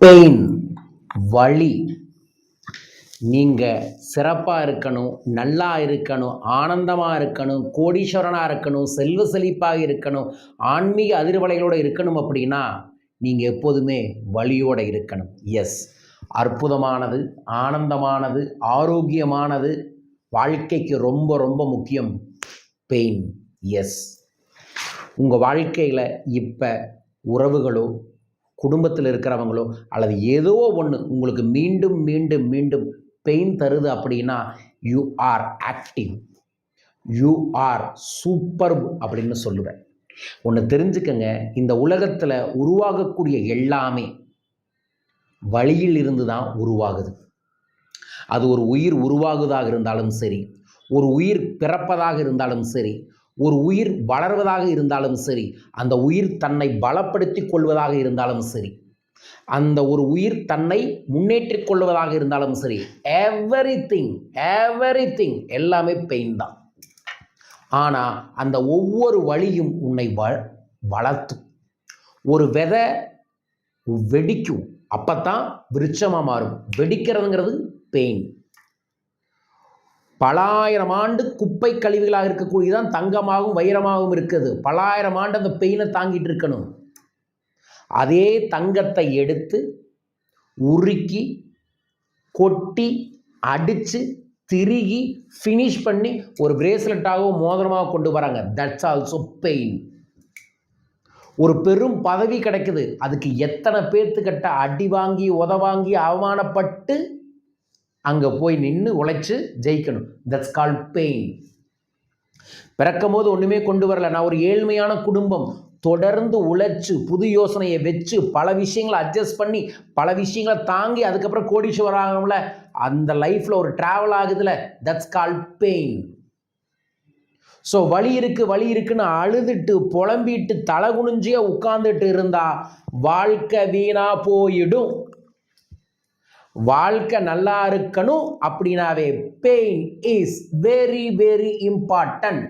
Pain வழி நீங்கள் சிறப்பாக இருக்கணும் நல்லா இருக்கணும் ஆனந்தமாக இருக்கணும் கோடீஸ்வரனாக இருக்கணும் செல்வ செழிப்பாக இருக்கணும் ஆன்மீக அதிர்வலைகளோடு இருக்கணும் அப்படின்னா நீங்கள் எப்போதுமே வழியோடு இருக்கணும். எஸ் அற்புதமானது ஆனந்தமானது ஆரோக்கியமானது வாழ்க்கைக்கு ரொம்ப ரொம்ப முக்கியம். பெயின் எஸ் உங்கள் வாழ்க்கையில் இப்போ உறவுகளோ குடும்பத்தில் இருக்கிறவங்களோ அல்லது ஏதோ ஒன்று உங்களுக்கு மீண்டும் மீண்டும் மீண்டும் பெயின் தருது அப்படின்னா you are active you are super அப்படின்னு சொல்லுவேன். ஒன்று தெரிஞ்சுக்கங்க இந்த உலகத்தில் உருவாகக்கூடிய எல்லாமே வழியில் இருந்து தான் உருவாகுது. அது ஒரு உயிர் உருவாகுதாக இருந்தாலும் சரி ஒரு உயிர் பிறப்பதாக இருந்தாலும் சரி ஒரு உயிர் வளர்வதாக இருந்தாலும் சரி அந்த உயிர் தன்னை பலப்படுத்தி கொள்வதாக இருந்தாலும் சரி அந்த ஒரு உயிர் தன்னை முன்னேற்றிக் கொள்வதாக இருந்தாலும் சரி எவ்ரி திங் எவ்ரி திங் எல்லாமே பெயின் தான். ஆனால் அந்த ஒவ்வொரு வழியும் உன்னை வ வளர்த்தும். ஒரு விதை வெடிக்கும் அப்போ தான் விருட்சமாக மாறும். வெடிக்கிறதுங்கிறது பெயின் பலாயிரம் ஆண்டு குப்பை கழிவுகளாக இருக்கக்கூடியதான் தங்கமாகவும் வைரமாகவும் இருக்குது. பலாயிரம் ஆண்டு அந்த பெயினை தாங்கிட்டு இருக்கணும். அதே தங்கத்தை எடுத்து உருக்கி கொட்டி அடித்து திருகி ஃபினிஷ் பண்ணி ஒரு பிரேஸ்லெட்டாகவும் மோதிரமாக கொண்டு வராங்க. தட்ஸ் ஆல்சோ பெயின் ஒரு பெரும் பதவி கிடைக்குது. அதுக்கு எத்தனை பேர்த்துக்கிட்ட அடி வாங்கி உத வாங்கி அவமானப்பட்டு அங்கே போய் நின்று உழைச்சி ஜெயிக்கணும். தட்ஸ் கால் பெயின் பிறக்கும் போது ஒன்றுமே கொண்டு வரல. நான் ஒரு ஏழ்மையான குடும்பம். தொடர்ந்து உழைச்சு புது யோசனையை வச்சு பல விஷயங்களை அட்ஜஸ்ட் பண்ணி பல விஷயங்களை தாங்கி அதுக்கப்புறம் கோடீஸ்வரர் ஆகணும்ல? அந்த லைஃப்பில் ஒரு ட்ராவல் ஆகுதுல. தட்ஸ் கால் பெயின் ஸோ வழி இருக்கு வழி இருக்குன்னு அழுதுட்டு புலம்பிட்டு தலை குனிஞ்சியே உட்காந்துட்டு இருந்தா வாழ்க்கை வீணாக போயிடும். வாழ்க்கை நல்லா இருக்கணும் அப்படின்னாவே pain is very very important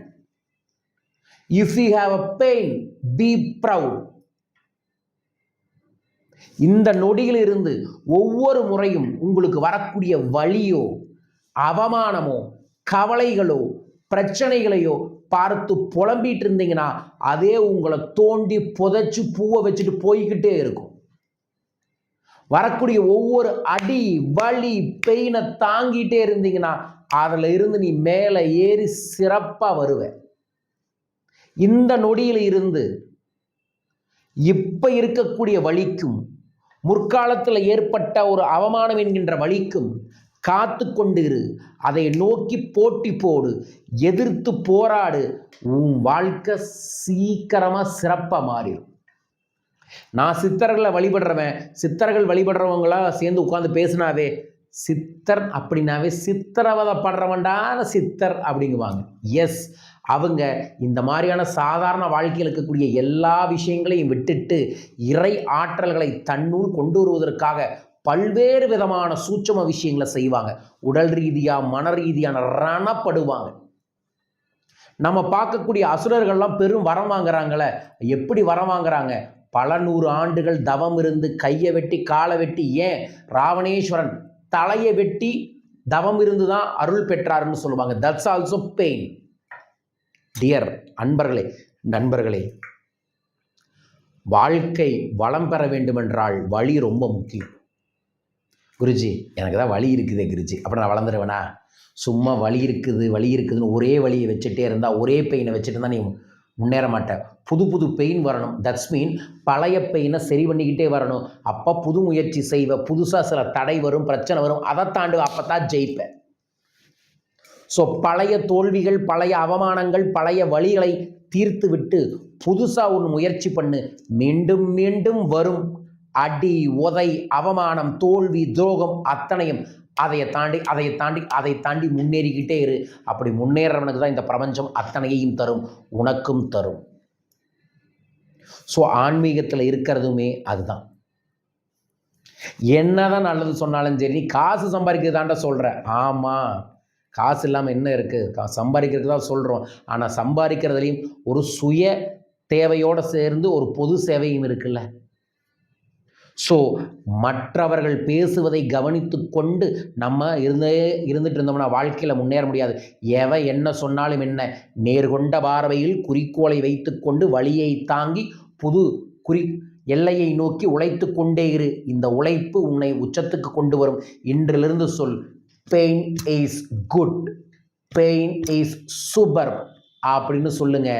if you have a pain be proud இந்த நொடியில் இருந்து ஒவ்வொரு முறையும் உங்களுக்கு வரக்கூடிய வழியோ அவமானமோ கவலைகளோ பிரச்சனைகளையோ பார்த்து புலம்பிட்டு இருந்தீங்கன்னா அதே உங்களை தோண்டி புதைச்சு பூவை வச்சுட்டு போய்கிட்டே இருக்கும். வரக்கூடிய ஒவ்வொரு அடி வலி பெயினை தாங்கிட்டே இருந்தீங்கன்னா அதில் இருந்து நீ மேலே ஏறி சிறப்பாக வருவ. இந்த நொடியில் இருந்து இப்போ இருக்கக்கூடிய வலிக்கும் முற்காலத்தில் ஏற்பட்ட ஒரு அவமானம் என்கின்ற வலிக்கும் காத்து கொண்டிரு. அதை நோக்கி போட்டி போடு எதிர்த்து போராடு. உன் வாழ்க்கை சீக்கிரமாக சிறப்பாக மாறிடும். நான் சித்தர்களை வழிபடுறவன் சித்தர்கள் வழிபடுறவங்களா சேர்ந்து உட்காந்து பேசினாவே சித்தர் அப்படின்னாவே சித்திரவதைப்படுறவன்டான சித்தர் அப்படிங்குவாங்க. எஸ் அவங்க இந்த மாதிரியான சாதாரண வாழ்க்கையில் இருக்கக்கூடிய எல்லா விஷயங்களையும் விட்டுட்டு இறை ஆற்றல்களை தன்னுள் கொண்டு வருவதற்காக பல்வேறு விதமான சூட்சம விஷயங்களை செய்வாங்க. உடல் ரீதியாக மன ரீதியான ரணப்படுவாங்க. நம்ம பார்க்கக்கூடிய அசுரர்கள்லாம் பெரும் வரம் வாங்குறாங்களே எப்படி வரம் வாங்குறாங்க? பல நூறு ஆண்டுகள் தவம் இருந்து கையை வெட்டி காலை வெட்டி ஏன்? ராவணேஸ்வரன் தலையை வெட்டி தவம் இருந்து தான் அருள் பெற்றாருன்னு சொல்லுவாங்க. தட்ஸ் ஆல்சோ பெயின் டியர் அன்பர்களே நண்பர்களே வாழ்க்கை வளம் பெற வேண்டுமென்றால் வழி ரொம்ப முக்கியம். குருஜி எனக்கு தான் வழி இருக்குதே குருஜி. அப்புறம் நான் வளர்ந்துருவேனா? சும்மா வழி இருக்குது வழி இருக்குதுன்னு ஒரே வழியை வச்சுட்டே இருந்தால் ஒரே பெயினை வச்சுட்டு இருந்தால் நீ முன்னேற மாட்டேன் புது புது பெயின் வரணும். தட்ஸ் மீன் பழைய பெயினை சரி பண்ணிக்கிட்டே வரணும். அப்போ புது முயற்சி செய்வ புதுசாக சில தடை வரும் பிரச்சனை வரும். அதை தாண்டு அப்போ தான் ஜெயிப்பேன் ஸோ பழைய தோல்விகள் பழைய அவமானங்கள் பழைய வழிகளை தீர்த்து விட்டு புதுசாக ஒன்று முயற்சி பண்ணு. மீண்டும் மீண்டும் வரும். அடி உதை அவமானம் தோல்வி துரோகம் அத்தனையும் அதையை தாண்டி அதையை தாண்டி அதை தாண்டி முன்னேறிக்கிட்டே இரு. அப்படி முன்னேறவனுக்கு தான் இந்த பிரபஞ்சம் அத்தனையையும் தரும். உனக்கும் தரும். ஸோ ஆன்மீகத்தில் இருக்கிறதுமே அதுதான். என்னதான் நல்லது சொன்னாலும் சரி நீ காசு சம்பாதிக்கிறதாண்ட சொல்கிற ஆமாம் காசு இல்லாமல் என்ன இருக்குது கா சம்பாதிக்கிறதுக்கு தான் சொல்கிறோம் ஆனால் சம்பாதிக்கிறதுலையும் ஒரு சுய தேவையோடு சேர்ந்து ஒரு பொது சேவையும் இருக்குல்ல. ஸோ மற்றவர்கள் பேசுவதை கவனித்து கொண்டு நம்ம இருந்தே இருந்துட்டு இருந்தோம்னா வாழ்க்கையில் முன்னேற முடியாது. எவன் என்ன சொன்னாலும் என்ன? நேர்கொண்ட பார்வையில் குறிக்கோளை வைத்துக்கொண்டு வழியை தாங்கி புது குறி எல்லையை நோக்கி உழைத்து கொண்டே இரு. இந்த உழைப்பு உன்னை உச்சத்துக்கு கொண்டு வரும். இன்றிலிருந்து சொல் pain is good pain is super அப்படின்னு சொல்லுங்க.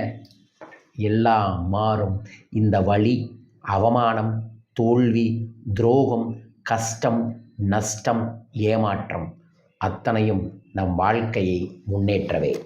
எல்லாம் மாறும். இந்த வழி அவமானம் தோல்வி துரோகம் கஷ்டம் நஷ்டம் ஏமாற்றம் அத்தனையும் நம் வாழ்க்கையை முன்னேற்றவே.